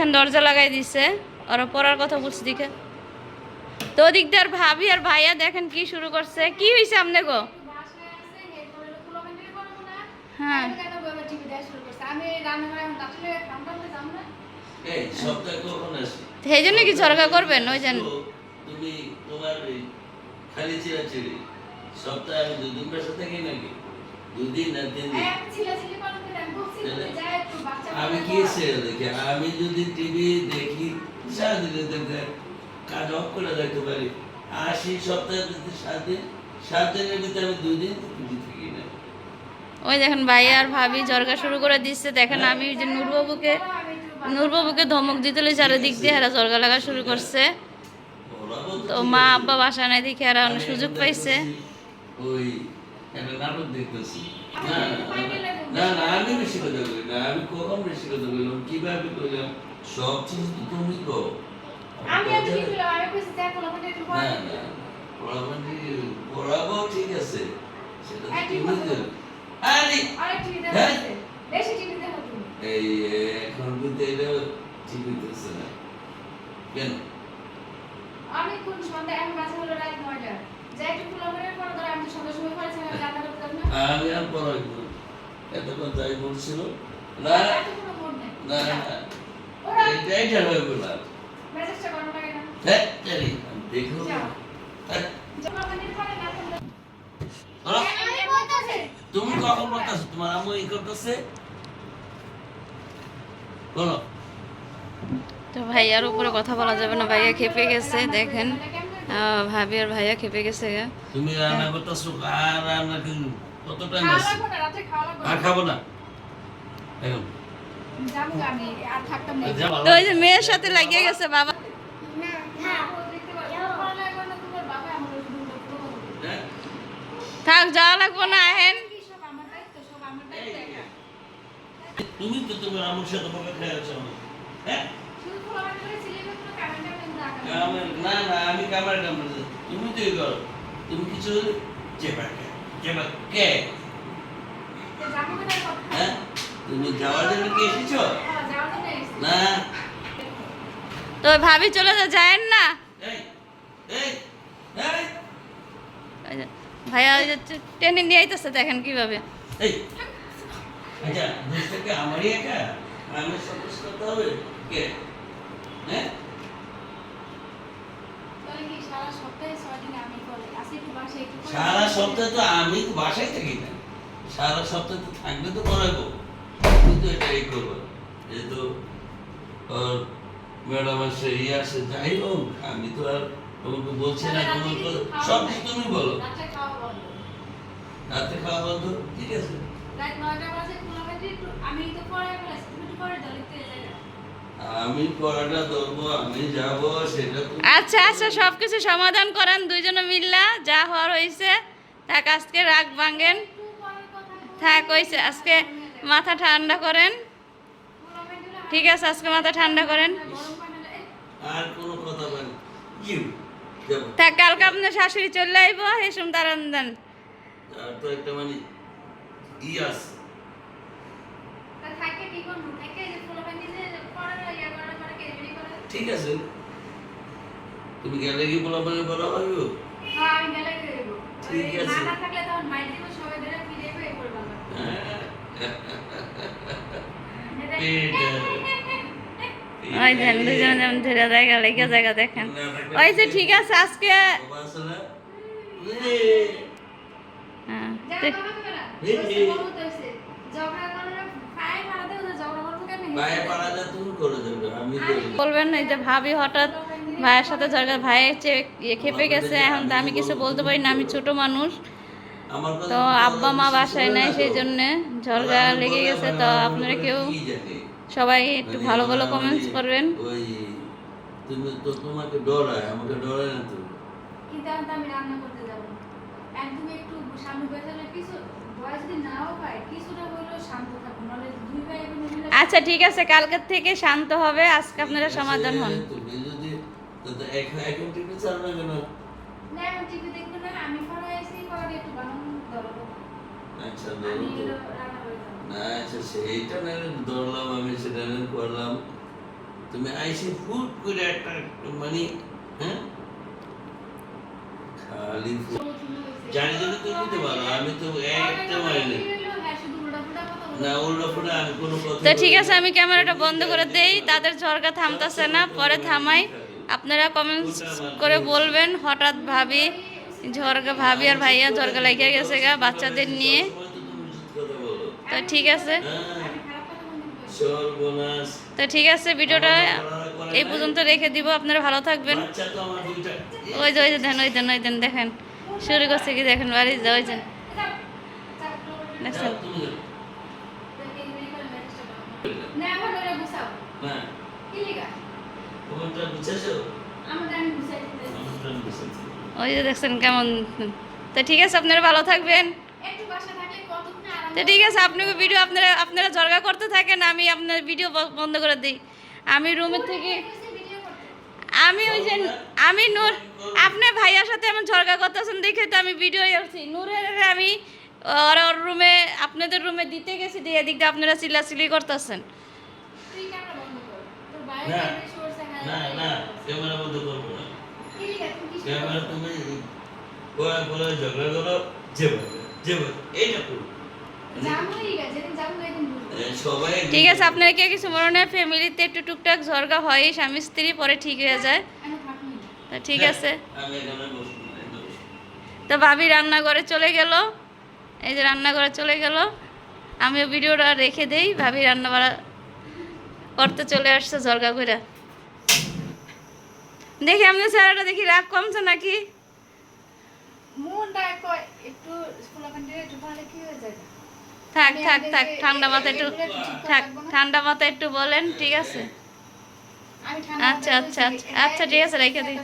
এখানে দরজা লাগাই দিছে। ওরা পড়ার কথা বলছে দিকে তো ওদিক দিয়ে আর ভাবি আর ভাইয়া দেখেন কি শুরু করছে। কি হয়েছে আমনে গো? হ্যাঁ। সেই জন্য কি ঝরগা করবেন? ওই জন্য তুমি তোমার খালি চিরাচিরি সপ্তাহে আমি দুদিন বাসা থাকি নাকি? দুদিন না তিন দিন? আমি কি দেখি আমি যদি টিভি দেখি সারাদিনে কাজ অফ করে দেখতে পারি। আসি সপ্তাহে সাত দিন সাত দিনের ভিতরে আমি দুই দিন থাকি না। ওই দেখেন ভাই আর ভাবি ঝরগা শুরু করে দিচ্ছে। দেখেন আমি যে নূরবাবুকে নূরবাবুকে ধমক দিতে লই চারিদিক দিয়ে এরা ঝরগা লাগা শুরু করছে। তো মা আব্বা বাসা নাই দেখে এরা অনেক সুযোগ পাইছে। ওই একটা নাটক দেখতেছি। না না, না না আমি বেশি কথা বলি না আমি কখন বেশি কথা বললাম কীভাবে করলাম? সব চিজ তো তুমি কো আমি আর কি বললাম আমি কইছি দেখ কোন কোন একটু না না পড়াবানি পড়াবো ঠিক আছে সেটা তো ঠিক তুমি তো আরে! আরেক টিভি হ্যাঁ? বেশি এই এখন কিন্তু এটা টিভি দেখছে না কেন আমি কোন সন্ধ্যা এখন বাজে হলো রাত নয়টা যাই একটু খোলা করে পরে ধরো আমি তো সন্ধ্যার সময় পড়েছি আমি রান্না করতাম না আমি আর পড়াই এতক্ষণ তাই বলছিল না না এটা এটা হয়ে হ্যাঁ দেখো। হ্যাঁ, তুমি কখন বলতেছো তোমার আম্মু এই করতেছে? বলো। তো ভাইয়ার উপরে কথা বলা যাবে না ভাইয়া খেপে গেছে দেখেন। ভাবি আর ভাইয়া খেপে গেছে তুমি রান্না করতেছো? আর রান্না কি কত টাইম আছে আর খাব না? এখন যাব আমি আর থাকতাম না। যা ভালো। তো ওই যে মেয়ের সাথে লাগিয়ে গেছে বাবা। হ্যাঁ আমার হ্যাঁ? থাক যাওয়া লাগবো না হেন আমার আমার তুমি তো তোমার আম্মুর সাথে বকে খেয়েছো হ্যাঁ? আমার- না না আমি ক্যামেরা ক্যামেরা তুমি তো করো তুমি কিছু চেপা কে কে তো যাব না কথা হ্যাঁ? তুমি যাওয়ার জন্য কি এসেছ? হ্যাঁ না। তো ভাবি চলে যা যায়েন না। এই এই এই। ওই যে ভাইয়া ওই টেনে নিয়ে আইতেছে দেখেন কীভাবে। আচ্ছা আমারই একা? আমি সন্তোষ করতে হবে? কে? হ্যাঁ? তাহলে কি সারা সপ্তাহে ছয় দিন আমি সারা সপ্তাহে তো আমি তো বাসায় থাকি না। সারা সপ্তাহে তো থাকলে তো করাবো। কিন্তু এটাই করব যেহেতু ম্যাডাম আসে ইয়ে আসে যাই হোক আমি তো আর তোমাকে বলছি না তোমার কথা- সব কিছু তুমি বলো। রাতে খাওয়া বন্ধ। ঠিক আছে। রাত নয়টা বাজে আমি তো পরে তুমি পরে যাই আমি পড়াটা ধরবো আমি যাব সেটা আচ্ছা আচ্ছা সব কিছু সমাধান করেন দুইজনে মিল্লা যা হওয়ার হয়েছে থাক আজকে রাগ ভাঙেন। থাক হয়েছে আজকে মাথা ঠান্ডা করেন। ঠিক আছে আজকে মাথা ঠান্ডা করেন। আর কোনো কথা বলি ইউ থাক কালকে আপনার শাশুড়ি চলে আইব এসম তারান দেন। তো একটা মানে ই আছে। তা থাকে কি করব থাকে যে খোলা বাজে যে পরে ইয়া করার পরে কে রেডি করে ঠিক আছে। তুমি গেলে কি বলা বলে বলা হবে হ্যাঁ ঠিক আছে। না থাকলে তখন মাইর দিব সবাই ধরে ফিরে হয়ে। পড়বে আমার ওই দেন দুজনে যেমন ধরে জায়গা লেগে জায়গা দেখেন। ওই যে ঠিক আছে আজকে হ্যাঁ, বলবেন না এই যে ভাবি হঠাৎ ভাইয়ের সাথে ঝগড়া ভাই খেপে গেছে এখন তো আমি কিছু বলতে পারি না আমি ছোট মানুষ। তো আব্বা মা বাসায় নাই সেই জন্যে ঝগড়া লেগে গেছে তো আপনারা কেউ সবাই একটু মানে ভালো ভালো কমেন্টস মানে করবেন। তুমি তো তোমাকে ডরায় আমাকে ডরায় না তো? কিন্তু এখন আমি রান্না করতে যাব? একদম একটু সামনে বসে কিছু বয়স যদি নাও পায় কিছুটা হলেও শান্ত থাকুন নাহলে দুই ভাই আচ্ছা ঠিক আছে কালকের থেকে শান্ত হবে আজকে আপনারা সমাধান হন। তুমি আচ্ছা আচ্ছা আইসে ফুট করে একটা মানে হ্যাঁ? খালি জানি নিতে পারো আমি তো একটা মারিনি তো ঠিক আছে, আমি ক্যামেরাটা বন্ধ করে দেই। তাদের ঝরকা থামতেছে না, পরে থামাই। আপনারা কমেন্টস করে বলবেন, হঠাৎ ভাবি ঝরকা ভাবি আর ভাইয়া ঝরকা লেগে গেছে গা, বাচ্চাদের নিয়ে। তো ঠিক আছে। তো ঠিক আছে, ভিডিওটা এই পর্যন্ত রেখে দিব। আপনারা ভালো থাকবেন। ওই যে ওই যে, দেন, ওই দেন ওই দেন, দেখেন। শুরু করছে কি দেখেন, বাড়ি যা ওই যে। দেখছেন যাও, তুমি যাও। দেখে ইমেল করে মেসেজ দাও না এখন ওরা গুছাও না। কি লিখা? তোমারটা বুঝেছ? আমাদের আমি গুছাই আমারটা আমি বুঝেছি ওই যে দেখছেন কেমন। তো ঠিক আছে আপনারা ভালো থাকবেন। একটু বাসা থাকলে কতক্ষণ আরাম তো ঠিক আছে আপনাকে ভিডিও আপনারা আপনারা জর্গা করতে থাকেন আমি আপনার ভিডিও বন্ধ করে দিই। আমি রুমের থেকে আমি ওই যে আমি নূর আপনার ভাইয়ার সাথে আমার ঝরগা করতেছেন দেখে তো আমি ভিডিও করছি নূরের আমি ওরা ওর রুমে আপনাদের রুমে দিতে গেছি দিয়ে এদিক দিয়ে আপনারা চিল্লাচিল্লি করতেছেন তুই ক্যামেরা বন্ধ কর তোর বাইরে না। হ্যাঁ না না ক্যামেরা বন্ধ করব না। ক্যামেরা তুমি ঝগড়া করো যে যে এইটা হয়ে হয়ে ঠিক আছে আপনারা কে কিছু মনে নেই? ফ্যামিলিতে একটু টুকটাক ঝরগা হয় স্বামী স্ত্রী পরে ঠিক হয়ে যায়। ঠিক আছে। বসবো। তো ভাবি রান্নাঘরে চলে গেল। এই যে রান্নাঘরে চলে গেল। আমিও ভিডিওটা রেখে দেই ভাবি রান্না বাড়া করতে চলে আসছে ঝরগা করে দেখি আমাদের চেহারাটা দেখি রাগ কমছে নাকি হয়ে থাক থাক থাক ঠান্ডা মাথায় একটু থাক ঠান্ডা মাথায় একটু বলেন ঠিক আছে আচ্ছা আচ্ছা আচ্ছা আচ্ছা ঠিক আছে রেখে দিই